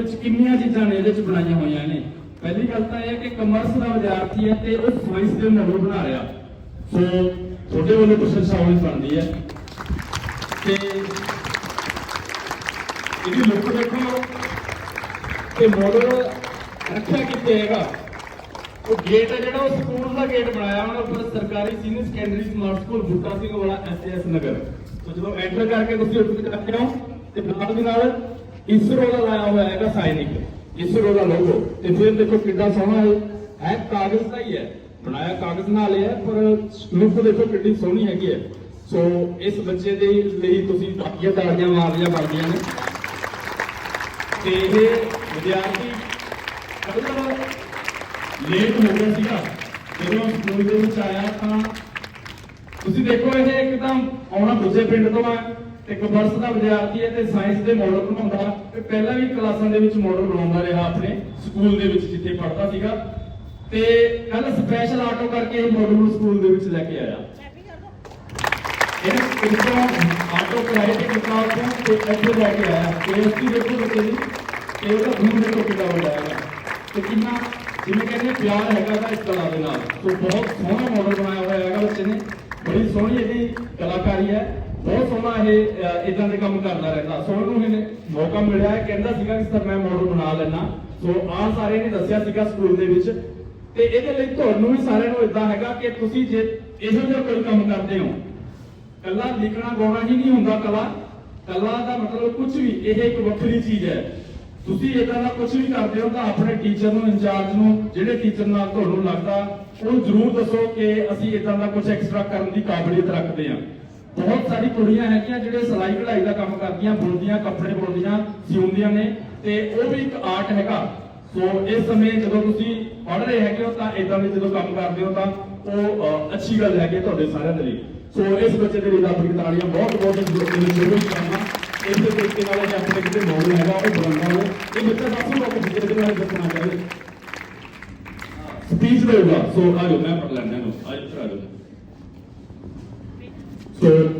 ਵਿੱਚ ਕਿੰਨੀਆਂ ਚੀਜ਼ਾਂ ਨੇ ਇਹਦੇ ਵਿੱਚ ਬਣਾਈਆਂ ਹੋਈਆਂ ਨੇ। ਪਹਿਲੀ ਗੱਲ ਤਾਂ ਇਹ ਕਿ ਕਮਰਸ ਦਾ ਵਿਦਿਆਰਥੀ ਹੈ ਤੇ ਉਹ ਸਾਇੰਸ ਦੇ ਮੋਡਲ ਬਣਾ ਰਿਹਾ। ਸੋ ਤੁਹਾਡੇ ਵੱਲੋਂ ਪ੍ਰਸ਼ੰਸਾ ਹੋਣੀ ਬਣਦੀ ਹੈ। ਤੇ ਇਹਦੀ ਲੁੱਕ ਦੇਖੋ। ਤੇ ਮਾਡਲ ਰੱਖਿਆ ਕਿੱਥੇ ਹੈਗਾ? ਉਹ ਗੇਟ ਹੈ ਜਿਹੜਾ, ਉਹ ਸਕੂਲ ਦਾ ਗੇਟ ਬਣਾਇਆ ਉਹਨਾਂ ਉੱਪਰ ਸਰਕਾਰੀ senior secondary smart school Boota Singh Wala SS Nagar. ਸੋ ਜਦੋਂ ਐਂਟਰ ਕਰਕੇ ਤੁਸੀਂ ਉੱਥੇ ਜਾਂਦੇ ਹੋ ਤੇ ਨਾਲ ਦੀ ਨਾਲ ਇਸਰੋ ਦਾ ਲਾਇਆ ਹੋਇਆ ਹੈਗਾ ਸਾਈਨਿਕ ਇਸਰੋ ਦਾ ਲੋਗੋ ਤੇ ਫਿਰ ਦੇਖੋ ਕਿੰਨਾ ਸੋਹਣਾ ਹੈ ਹੈ ਕਾਗਜ਼ ਦਾ ਹੀ ਹੈ। ਬਣਾਇਆ ਕਾਗਜ਼ ਨਾਲ ਹੈ, ਪਰ ਲੁੱਕ ਦੇਖੋ ਕਿੰਨੀ ਸੋਹਣੀ ਹੈਗੀ ਹੈ। ਸੋ ਇਸ ਬੱਚੇ ਦੇ ਲਈ ਤੁਸੀਂ ਬਾਕੀਆਂ ਤਾੜੀਆਂ ਮਾਰਦੀਆਂ ਬਣਦੀਆਂ ਨੇ। ਤੇ ਇਹ ਵਿਦਿਆਰਥੀ ਅਗਲਾ ਲੇਟ ਹੋ ਗਿਆ ਸੀਗਾ। ਜਦੋਂ ਸਕੂਲ ਦੇ ਵਿੱਚ ਆਇਆ ਤਾਂ ਤੁਸੀਂ ਦੇਖੋ ਇਹ ਇੱਕਦਮ ਆਉਣਾ ਦੂਜੇ ਪਿੰਡ ਤੋਂ ਆ ਤੇ ਕਮਰਸ ਦਾ ਵਿਦਿਆਰਥੀ ਹੈ ਤੇ ਸਾਇੰਸ ਦੇ ਮਾਡਲ ਬਣਾਉਂਦਾ ਤੇ ਪਹਿਲਾਂ ਵੀ ਕਲਾਸਾਂ ਦੇ ਵਿੱਚ ਮਾਡਲ ਬਣਾਉਂਦਾ ਰਿਹਾ ਆਪਣੇ ਸਕੂਲ ਦੇ ਵਿੱਚ ਜਿੱਥੇ ਪੜ੍ਹਦਾ ਸੀਗਾ। ਤੇ ਕੱਲ ਸਪੈਸ਼ਲ ਆਟੋ ਕਰਕੇ ਇਹ ਮਾਡਲ ਸਕੂਲ ਦੇ ਵਿੱਚ ਲੈ ਕੇ ਆਇਆ। ਇਹ ਕਿੰਨਾ ਆਟੋ ਕਿਰਾਏ ਤੇ ਕਿੰਨਾ ਤੋਂ ਤੇ ਇੱਥੇ ਲੈ ਕੇ ਆਇਆ। ਤੇ ਉਸ ਦੀ ਦੇਖੋ ਬੱਚੇ ਦੀ ਤੇ ਉਹਦਾ ਖੂਨ ਦੇਖੋ ਕਿੰਨਾ ਵੱਡਾ ਹੈਗਾ। ਤੇ ਕਿੰਨਾ, ਜਿਵੇਂ ਕਹਿੰਦੇ ਪਿਆਰ ਹੈਗਾ ਦਾ ਇਸ ਕਲਾ ਦੇ ਨਾਲ। ਸੋ ਬਹੁਤ ਸੋਹਣਾ ਮਾਡਲ ਬਣਾਇਆ ਹੋਇਆ ਹੈਗਾ ਬੱਚੇ ਨੇ। ਬੜੀ ਸੋਹਣੀ ਇਹਦੀ ਕਲਾਕਾਰੀ ਹੈ। ਬਹੁਤ ਸੋਹਣਾ ਇਹ ਇਦਾਂ ਦੇ ਕੰਮ ਕਰਦਾ ਰਹਿੰਦਾ। ਸੋ ਉਹਨੂੰ ਇਹਨੇ ਮੌਕਾ ਮਿਲਿਆ ਹੈ ਕਹਿੰਦਾ ਸੀਗਾ ਕਿ ਸਰ, ਮੈਂ ਮਾਡਲ ਬਣਾ ਲੈਣਾ ਸੋ ਆਹ ਸਾਰੇ ਨੇ ਦੱਸਿਆ ਸੀਗਾ ਸਕੂਲ ਦੇ ਵਿੱਚ। ਤੇ ਇਹਦੇ ਲਈ ਤੁਹਾਨੂੰ ਵੀ ਸਾਰਿਆਂ ਨੂੰ ਇਦਾਂ ਹੈਗਾ ਕਿ ਤੁਸੀਂ ਜੇ ਇਹੋ ਜਿਹਾ ਕੋਈ ਕੰਮ ਕਰਦੇ ਹੋ, ਕੱਲਾ ਲਿਖਣਾ ਗਾਉਣਾ ਹੀ ਨਹੀਂ ਹੁੰਦਾ ਕਲਾ। ਕਲਾ ਦਾ ਮਤਲਬ ਕੁਝ ਵੀ, ਇਹ ਇੱਕ ਵੱਖਰੀ ਚੀਜ਼ ਹੈ। ਤੁਸੀਂ ਇਦਾਂ ਦਾ ਕੁਝ ਵੀ ਕਰਦੇ ਹੋ ਤਾਂ ਆਪਣੇ ਟੀਚਰ ਨੂੰ, ਇੰਚਾਰਜ ਨੂੰ, ਜਿਹੜੇ ਟੀਚਰ ਨਾਲ ਤੁਹਾਨੂੰ ਲੱਗਦਾ, ਉਹ ਜ਼ਰੂਰ ਦੱਸੋ ਕਿ ਅਸੀਂ ਇਦਾਂ ਦਾ ਕੁਝ ਐਕਸਟਰਾ ਕਰਨ ਦੀ ਕਾਬਲੀਅਤ ਰੱਖਦੇ ਹਾਂ। ਬਹੁਤ ਸਾਰੀ ਕੁੜੀਆਂ ਹੈਗੀਆਂ ਜਿਹੜੇ ਸਿਲਾਈ ਕਢਾਈ ਦਾ ਕੰਮ ਕਰਦੀਆਂ ਬੁਣਦੀਆਂ ਕੱਪੜੇ ਬੁਣਦੀਆਂ ਸਿਉਂਦੀਆਂ ਨੇ ਤੇ ਉਹ ਵੀ ਇੱਕ ਆਰਟ ਹੈਗਾ। ਸੋ ਇਸ ਸਮੇਂ ਜਦੋਂ ਤੁਸੀਂ ਪੜ੍ਹ ਰਹੇ ਹੈਗੇ ਹੋ ਤਾਂ ਇਦਾਂ ਦੇ ਜਦੋਂ ਕੰਮ ਕਰਦੇ ਹੋ ਤਾਂ ਉਹ ਅ, ਅੱਛੀ ਗੱਲ ਹੈਗੀ ਹੈ ਤੁਹਾਡੇ ਸਾਰਿਆਂ ਦੇ ਲਈ। ਸੋ ਇਸ ਬੱਚੇ ਦੇ ਲਈ ਆਪਣੀ ਤਾੜੀਆਂ ਬਹੁਤ ਬਹੁਤ ਜ਼ਰੂਰੀ ਜ਼ਰੂਰ ਕਰਨਾ। ਇਸੇ ਤਰੀਕੇ ਨਾਲ ਜੇ ਆਪਣੇ ਕਿਤੇ ਮੋੜ ਹੈਗਾ ਉਹ ਬਣਾਉਣਾ ਹੋਵੇ ਇਹ ਬੱਚਾ ਸਭ ਤੋਂ ਵੱਧ ਜਿਹੜੇ ਦੇ ਨਾਲ ਦੱਸਣਾ ਚਾਹੀਦਾ ਸਪੀਚ ਦੇਊਗਾ ਸੋ ਆ ਜਾਓ ਮੈਂ ਪੜ ਲੈਣਾ ਨੂੰ ਆ ਜਾਓ ਆ ਜਾਓ। ਸੋ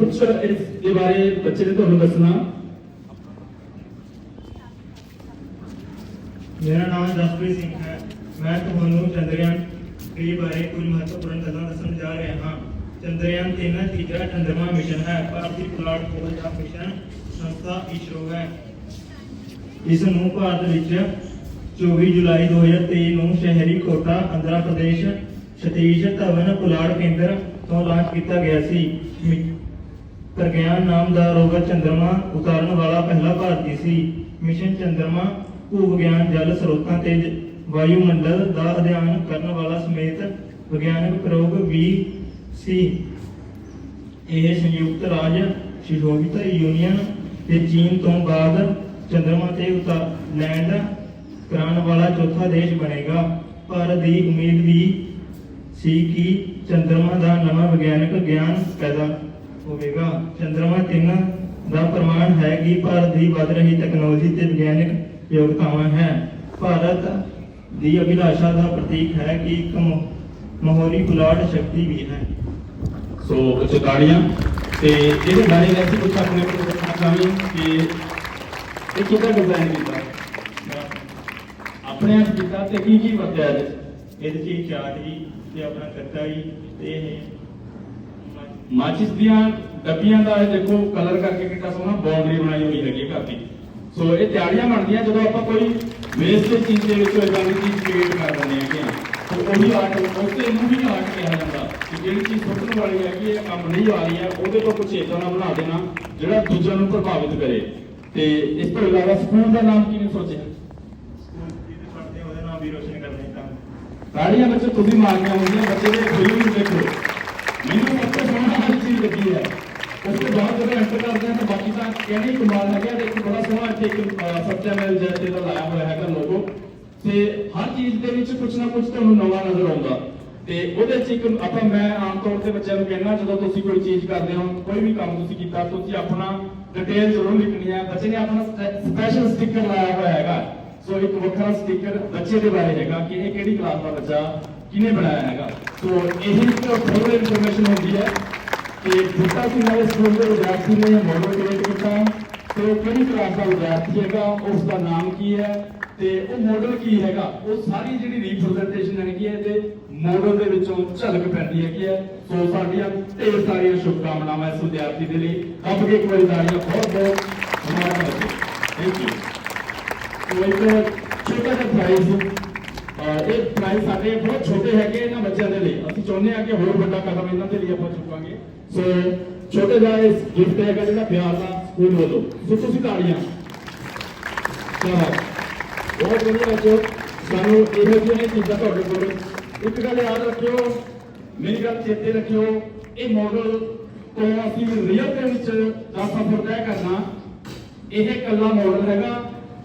ਕੁਝ ਇਸ ਦੇ ਬਾਰੇ ਬੱਚੇ ਨੇ ਤੁਹਾਨੂੰ ਦੱਸਣਾ। ਮੇਰਾ ਨਾਮ ਜਸਪ੍ਰੀਤ ਸਿੰਘ ਹੈ। ਮੈਂ ਤੁਹਾਨੂੰ ਚੰਦਰਯਾਨ 3 ਬਾਰੇ ਕੁਝ ਮਹੱਤਵਪੂਰਨ ਗੱਲਾਂ ਦੱਸਣ ਜਾ ਰਿਹਾ ਹਾਂ। ਚੰਦਰਯਾਨ 3 ਤੀਜਾ ਚੰਦਰਮਾ ਮਿਸ਼ਨ ਹੈ ਭਾਰਤੀ ਪੁਲਾੜ ਖੋਜ ਦਾ ਮਿਸ਼ਨ ਸੰਸਥਾ ਇਸਰੋ ਹੈ। ਇਸ ਨੂੰ ਭਾਰਤ ਵਿੱਚ 24 ਜੁਲਾਈ 2023 ਨੂੰ ਸ਼ਹਿਰੀ ਕੋਟਾ, ਆਂਧਰਾ ਪ੍ਰਦੇਸ਼, ਸਤੀਸ਼ ਧਵਨ ਪੁਲਾੜ ਕੇਂਦਰ ਤੋਂ ਲਾਂਚ ਕੀਤਾ ਗਿਆ ਸੀ। ਪ੍ਰਗਿਆਨ ਨਾਮ ਦਾ ਰੋਵਰ ਚੰਦਰਮਾ ਉਤਾਰਨ ਵਾਲਾ ਪਹਿਲਾ ਭਾਰਤੀ ਸੀ। ਮਿਸ਼ਨ ਚੰਦਰਮਾ ਭੂ ਵਿਗਿਆਨ ਜਲ ਸਰੋਤਾਂ ਤੇ ਜ- ਵਾਯੂਮੰਡਲ ਦਾ ਅਧਿਐਨ ਕਰਨ ਵਾਲਾ ਸਮੇਤ ਵਿਗਿਆਨਕ ਪ੍ਰਯੋਗ ਵੀ ਸੀ। ਇਹ ਸੰਯੁਕਤ ਰਾਜ ਸੋਵੀਅਤ ਯੂਨੀਅਨ ਤੇ ਚੀਨ ਤੋਂ ਬਾਅਦ ਚੰਦਰਮਾ ਤੇ ਉਤਾ ਲੈਂਡ ਕਰਾਉਣ ਵਾਲਾ ਚੌਥਾ ਦੇਸ਼ ਬਣੇਗਾ। ਭਾਰਤ ਦੀ ਉਮੀਦ ਵੀ ਸੀ ਕਿ ਚੰਦਰਮਾ ਦਾ ਨਵਾਂ ਵਿਗਿਆਨਕ ਗਿਆਨ ਪੈਦਾ ਹੋਵੇਗਾ। ਚੰਦਰਮਾ 3 ਦਾ ਪ੍ਰਮਾਣ ਹੈ ਕਿ ਭਾਰਤ ਦੀ ਵੱਧ ਰਹੀ ਟੈਕਨੋਲੋਜੀ ਤੇ ਵਿਗਿਆਨਕ ਯੋਗਤਾਵਾਂ ਹੈ। ਭਾਰਤ ਦੀ ਅਭਿਲਾਸ਼ਾ ਦਾ ਪ੍ਰਤੀਕ ਹੈ ਕਿ ਇੱਕ ਮਹੋਰੀ ਪੁਲਾੜ ਸ਼ਕਤੀ ਵੀ ਹੈ। ਸੋ ਚਤਾੜੀਆਂ ਤੇ ਇਹਦੇ ਬਾਰੇ ਅਸੀਂ ਕੁਝ ਆਪਣੇ ਕੋਲ ਦੱਸਣਾ ਚਾਹਾਂਗੇ ਕਿ ਇਹ ਕਿਹਦਾ ਡਿਜ਼ਾਈਨ ਕੀਤਾ? ਆਪਣੇ ਆਪ ਕੀਤਾ ਤੇ ਕੀ ਕੀ ਵਰਤਿਆ ਇਹਦੇ 'ਚ? ਚਾਰਟ ਜੀ ਤੇ ਆਪਣਾ ਕੱਟਾ ਜੀ ਤੇ ਇਹ ਮਾਚਿਸ ਦੀਆਂ ਡੱਬੀਆਂ ਦਾ ਦੇਖੋ ਕਲਰ ਕਰਕੇ ਕਿੰਨਾ ਸੋਹਣਾ ਬਾਉਂਡਰੀ ਬਣਾਈ ਹੋਈ ਹੈਗੀ ਘਰ ਦੀ। ਸੋ ਇਹ ਤਿਆੜੀਆਂ ਬਣਦੀਆਂ ਜਦੋਂ ਆਪਾਂ ਕੋਈ ਵੇਸਟ ਚੀਜ਼ ਦੇ ਵਿੱਚੋਂ ਇਦਾਂ ਦੀ ਚੀਜ਼ ਕ੍ਰੀਏਟ ਕਰ ਦਿੰਦੇ ਹੈਗੇ ਆ ਸੋ ਉਹੀ ਆਰਟ ਉਸੇ ਇਹਨੂੰ ਵੀ ਆਰਟ ਕਿਹਾ ਜਾਂਦਾ ਕਿ ਜਿਹੜੀ ਚੀਜ਼ ਸੁੱਟਣ ਵਾਲੀ ਹੈ ਕਿ ਇਹ ਕੰਮ ਨਹੀਂ ਆ ਰਹੀ ਹੈ ਉਹਦੇ ਤੋਂ ਕੁਝ ਇਦਾਂ ਦਾ ਬਣਾ ਦੇਣਾ ਜਿਹੜਾ ਦੂਜਿਆਂ ਨੂੰ ਪ੍ਰਭਾਵਿਤ ਕਰੇ। ਤੇ ਇਸ ਤੋਂ ਇਲਾਵਾ ਸਕੂਲ ਦਾ ਨਾਮ ਕਿਹਨੇ ਸੋਚਿਆ? ਸਕੂਲ ਜਿਹਦੇ ਪੜ੍ਹਦੇ ਉਹਦਾ ਨਾਮ ਵੀ ਰੋਸ਼ਨ ਕਰਨੇ ਤਾਂ। ਤਾੜੀਆਂ ਬੱਚੇ ਤੁਸੀਂ ਮਾਰਨੀਆਂ ਹੁੰਦੀਆਂ ਬੱਚੇ ਦੇ ਫਿਲਮ ਦੇਖੋ ਮੈਨੂੰ ਸਭ ਤੋਂ ਸੋਹਣਾ ਹਰ ਚੀਜ਼ ਲੱਗੀ ਹੈ ਉਸ ਤੋਂ ਬਾਅਦ ਜਦੋਂ ਐਂਟਰ ਕਰਦੇ ਹਾਂ ਤਾਂ ਬਾਕੀ ਤਾਂ ਕਹਿਣਾ ਹੀ ਕਮਾਲ ਹੈਗਾ ਤੇ ਇੱਕ ਬੜਾ ਸੋਹਣਾ ਇੱਥੇ ਇੱਕ ਸੱਚਾ ਜੈਸੇ ਦਾ ਲਾਇਆ ਹੋਇਆ ਹੈਗਾ ਲੋਗੋ ਤੇ ਹਰ ਚੀਜ਼ ਦੇ ਵਿੱਚ ਕੁਝ ਨਾ ਕੁਝ ਤੁਹਾਨੂੰ ਨਵਾਂ ਨਜ਼ਰ ਆਉਂਦਾ। ਤੇ ਉਹਦੇ ਚ ਇੱਕ ਆਪਾਂ ਮੈਂ ਆਮ ਤੌਰ ਤੇ ਬੱਚਿਆਂ ਨੂੰ ਕਹਿੰਦਾ, ਜਦੋਂ ਤੁਸੀਂ ਕੋਈ ਚੀਜ਼ ਕਰਦੇ ਹੋ, ਕੋਈ ਵੀ ਕੰਮ ਤੁਸੀਂ ਕੀਤਾ, ਤੁਸੀਂ ਆਪਣਾ ਡਿਟੇਲ ਜ਼ਰੂਰ ਲਿਖਣੀ ਹੈ ਬੱਚੇ ਨੇ ਆਪਣਾ ਸਪੈਸ਼ਲ ਸਟicker ਲਾਇਆ ਹੋਇਆ ਹੈਗਾ। ਸੋ ਇੱਕ ਵੱਖਰਾ ਸਟicker ਬੱਚੇ ਦੇ ਬਾਰੇ ਹੈਗਾ ਕਿ ਇਹ ਕਿਹੜੀ ਕਲਾਸ ਦਾ ਬੱਚਾ ਕਿਹਨੇ ਬਣਾਇਆ ਹੈਗਾ। ਸੋ ਇਹ ਇੱਕ ਫੁੱਲ ਇਨਫੋਰਮੇਸ਼ਨ ਹੁੰਦੀ ਹੈ। ਕਿ ਬੁੱਟਾ ਸਿੰਘ ਵਾਲੇ ਸਕੂਲ ਦੇ ਵਿਦਿਆਰਥੀ ਨੇ ਇਹ ਕੀਤਾ ਤੇ ਕਿਹੜੀ ਕਲਾਸ ਦਾ ਵਿਦਿਆਰਥੀ ਹੈਗਾ, ਉਸ ਦਾ ਨਾਮ ਕੀ ਹੈ ਤੇ ਉਹ ਮਾਡਲ ਕੀ ਹੈਗਾ, ਉਹ ਸਾਰੀ ਜਿਹੜੀ ਰਿਪਰੈਜ਼ੈਂਟੇਸ਼ਨ ਹੈਗੀ ਹੈ ਤੇ ਮਾਡਲ ਦੇ ਵਿੱਚੋਂ ਝਲਕ ਪੈਂਦੀ ਹੈਗੀ ਹੈ। ਸੋ ਸਾਡੀਆਂ ਢੇਰ ਸਾਰੀਆਂ ਸ਼ੁਭਕਾਮਨਾਵਾਂ ਇਸ ਵਿਦਿਆਰਥੀ ਦੇ ਲਈ। ਰੱਬ ਕੇ ਇੱਕ ਵਾਰੀ ਤਾੜੀਆਂ ਬਹੁਤ ਬਹੁਤ ਹਮਾਰਾ ਥੈਂਕ ਯੂ ਉਹ ਇੱਕ ਛੋਟਾ ਜਿਹਾ ਪ੍ਰਾਈਜ਼ ਇਹ ਪ੍ਰਾਈਜ਼ ਸਾਡੇ ਬਹੁਤ ਛੋਟੇ ਹੈਗੇ ਇਹਨਾਂ ਬੱਚਿਆਂ ਦੇ ਲਈ। ਅਸੀਂ ਚਾਹੁੰਦੇ ਹਾਂ ਕਿ ਹੋਰ ਵੱਡਾ ਕਦਮ ਇਹਨਾਂ ਦੇ ਲਈ ਆਪਾਂ ਚੁੱਕਾਂਗੇ। ਸੋ ਛੋਟੇ ਜਿਹਾ ਇਸ ਗਿਫਟ ਹੈਗਾ ਜਿਹੜਾ ਪਿਆਰ ਦਾ ਸਕੂਲ ਵੱਲੋਂ। ਸੋ ਤੁਸੀਂ ਤਾੜੀਆਂ ਬਹੁਤ ਵਧੀਆ ਬੱਚੋ ਸਾਨੂੰ ਇਹੋ ਜਿਹੀਆਂ ਚੀਜ਼ਾਂ ਤੁਹਾਡੇ ਕੋਲ। ਇੱਕ ਗੱਲ ਯਾਦ ਰੱਖਿਓ, ਮੇਰੀ ਗੱਲ ਚੇਤੇ ਰੱਖਿਓ, ਇਹ ਮਾਡਲ ਤੋਂ ਅਸੀਂ ਰੀਅਲ ਦੇ ਵਿੱਚ ਦਾ ਸਫ਼ਰ ਤੈਅ ਕਰਨਾ। ਇਹ ਇਕੱਲਾ ਮਾਡਲ ਹੈਗਾ,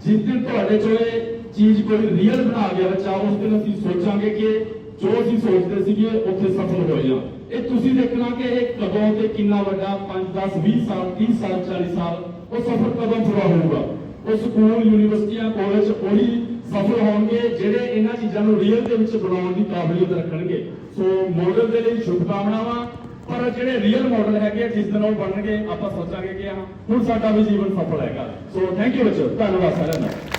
ਜਿਸ ਦਿਨ ਤੁਹਾਡੇ ਚੋਂ ਚੀਜ਼ ਕੋਈ ਰੀਅਲ ਬਣਾ ਗਿਆ ਬੱਚਾ ਉਸ ਦਿਨ ਅਸੀਂ ਸੋਚਾਂਗੇ ਕਿ ਜੋ ਅਸੀਂ ਸੋਚਦੇ ਸੀਗੇ ਉੱਥੇ ਸਫਲ ਹੋਏ ਆ ਇਹ ਤੁਸੀਂ ਦੇਖਣਾ ਕਿ ਇਹ ਕਦੋਂ ਤੇ ਕਿੰਨਾ ਵੱਡਾ 5 10 20 ਸਾਲ 30 ਸਾਲ 40 ਸਾਲ ਉਹ ਸਫਰ ਕਦੋਂ ਪੂਰਾ ਹੋਊਗਾ? ਉਹ ਸਕੂਲ ਯੂਨੀਵਰਸਿਟੀਆਂ ਕਾਲਜ ਉਹੀ ਸਫਲ ਹੋਣਗੇ ਜਿਹੜੇ ਇਹਨਾਂ ਚੀਜ਼ਾਂ ਨੂੰ ਰੀਅਲ ਦੇ ਵਿੱਚ ਬਣਾਉਣ ਦੀ ਕਾਬਲੀਅਤ ਰੱਖਣਗੇ। ਸੋ ਮਾਡਲ ਦੇ ਲਈ ਸ਼ੁਭਕਾਮਨਾਵਾਂ ਪਰ ਜਿਹੜੇ ਰੀਅਲ ਮਾਡਲ ਹੈਗੇ ਆ, ਜਿਸ ਦਿਨ ਉਹ ਬਣਨਗੇ ਆਪਾਂ ਸੋਚਾਂਗੇ ਕਿ ਹਾਂ ਹੁਣ ਸਾਡਾ ਵੀ ਜੀਵਨ ਸਫਲ ਹੈਗਾ। ਸੋ ਥੈਂਕ ਯੂ ਬੱਚੋ ਧੰਨਵਾਦ ਸਾਰਿਆਂ ਦਾ।